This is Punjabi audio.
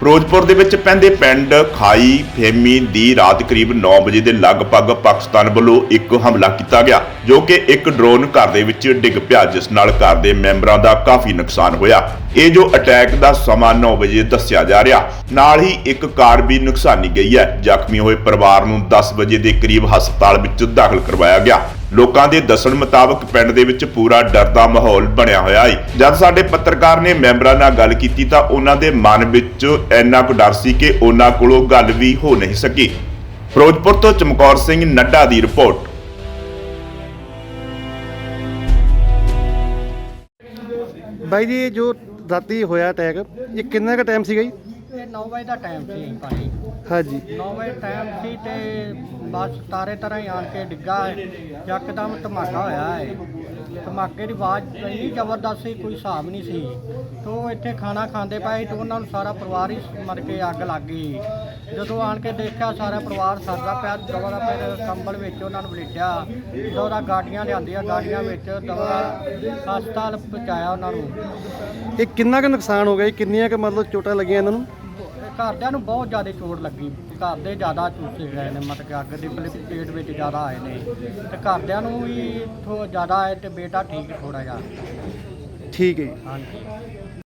ਫਿਰੋਜ਼ਪੁਰ ਦੇ ਵਿੱਚ ਪੈਂਦੇ ਪਿੰਡ ਖਾਈ ਫੇਮੀ ਦੀ ਰਾਤ ਕਰੀਬ 9 ਵਜੇ ਦੇ ਲਗਭਗ ਪਾਕਿਸਤਾਨ ਵੱਲੋਂ ਇੱਕ ਹਮਲਾ ਕੀਤਾ ਗਿਆ, ਜੋ ਕਿ ਇੱਕ ਡਰੋਨ ਘਰ ਦੇ ਵਿੱਚ ਡਿੱਗ ਪਿਆ, ਜਿਸ ਨਾਲ ਘਰ ਦੇ ਮੈਂਬਰਾਂ ਦਾ ਕਾਫੀ ਨੁਕਸਾਨ ਹੋਇਆ। ਇਹ ਜੋ ਅਟੈਕ ਦਾ ਸਮਾਂ 9 ਵਜੇ ਦੱਸਿਆ ਜਾ ਰਿਹਾ, ਨਾਲ ਹੀ ਇੱਕ ਕਾਰ ਵੀ ਨੁਕਸਾਨੀ ਗਈ ਹੈ। ਜ਼ਖਮੀ ਹੋਏ ਪਰਿਵਾਰ ਨੂੰ 10 ਵਜੇ ਦੇ ਕਰੀਬ ਹਸਪਤਾਲ ਵਿੱਚ ਦਾਖਲ ਕਰਵਾਇਆ ਗਿਆ। ਲੋਕਾਂ ਦੇ ਦੱਸਣ ਮੁਤਾਬਕ ਪਿੰਡ ਦੇ ਵਿੱਚ ਪੂਰਾ ਡਰ ਦਾ ਮਾਹੌਲ ਬਣਿਆ ਹੋਇਆ ਹੈ ਜਦ ਸਾਡੇ ਪੱਤਰਕਾਰ ਨੇ ਮੈਂਬਰਾਂ ਨਾਲ ਗੱਲ ਕੀਤੀ ਤਾਂ ਉਹਨਾਂ ਦੇ ਮਨ ਵਿੱਚ ਇੰਨਾ ਕੁ ਡਰ ਸੀ ਕਿ ਉਹਨਾਂ ਕੋਲੋਂ ਗੱਲ ਵੀ ਹੋ ਨਹੀਂ ਸਕੀ। ਫਿਰੋਜ਼ਪੁਰ ਤੋਂ ਚਮਕੌਰ ਸਿੰਘ ਨੱਡਾ ਦੀ ਰਿਪੋਰਟ। ਬਾਈ ਜੀ, ਇਹ ਜੋ ਰਾਤੀ ਹੋਇਆ ਅਟੈਕ ਇਹ ਕਿੰਨਾ ਕੁ ਟਾਈਮ ਸੀਗਾ ਜੀ? ਇਹ 9 ਵਜੇ ਦਾ ਟਾਈਮ ਸੀ ਭਾਈ। ਹਾਂਜੀ। 9 ਵਜੇ ਟਾਈਮ ਸੀ ਤੇ ਬਸ ਤਾਰੇ ਤਰ੍ਹਾਂ ਹੀ ਆਣ ਕੇ ਡਿੱਗਾ ਹੈ। ਯਕਦਮ ਧਮਾਕਾ ਹੋਇਆ ਹੈ। ਧਮਾਕੇ ਦੀ ਆਵਾਜ਼ ਇੰਨੀ ਜ਼ਬਰਦਸਤ ਸੀ ਕੋਈ ਹਿਸਾਬ ਨਹੀਂ ਸੀ। ਤੋ ਇੱਥੇ ਖਾਣਾ ਖਾਂਦੇ ਪਏ ਤੇ ਉਹਨਾਂ ਨੂੰ ਸਾਰਾ ਪਰਿਵਾਰ ਹੀ ਮਰ ਕੇ ਅੱਗ ਲੱਗ ਗਈ। ਜਦੋਂ ਆਣ ਕੇ ਦੇਖਿਆ ਸਾਰਾ ਪਰਿਵਾਰ ਸਰਦਾ ਪਿਆ ਦਵਾ ਫਿਰ ਕੰਬਲ ਵਿੱਚ ਉਹਨਾਂ ਨੂੰ ਵਲੇਟਿਆ ਦੌਰਾ ਗਾਡੀਆਂ ਲਿਆਂਦੀਆਂ ਗਾਡੀਆਂ ਵਿੱਚ ਦਵਾ ਹਸਪਤਾਲ ਪਹੁੰਚਾਇਆ ਉਹਨਾਂ ਨੂੰ। ਇਹ ਕਿੰਨਾ ਕੁ ਨੁਕਸਾਨ ਹੋ ਗਿਆ? ਜੀ ਕਿੰਨੀਆਂ ਕੁ ਮਤਲਬ ਚੋਟਾਂ ਲੱਗੀਆਂ ਇਹਨਾਂ ਨੂੰ? ਘਰਦਿਆਂ ਨੂੰ ਬਹੁਤ ਜ਼ਿਆਦਾ ਚੋਟ ਲੱਗੀ। ਘਰ ਦੇ ਜ਼ਿਆਦਾ ਚੂਸੇ ਗਏ ਨੇ ਮਤਲਬ ਕਿ ਅੱਗ ਦੇ ਪਲੇ ਪੇਟ ਵਿੱਚ ਜ਼ਿਆਦਾ ਆਏ ਨੇ। ਤੇ ਘਰਦਿਆਂ ਨੂੰ ਵੀ ਥੋ ਜ਼ਿਆਦਾ ਆਏ ਤੇ ਬੇਟਾ ਠੀਕ ਥੋੜਾ ਜਿਹਾ। ਠੀਕ ਹੈ ਜੀ। ਹਾਂਜੀ।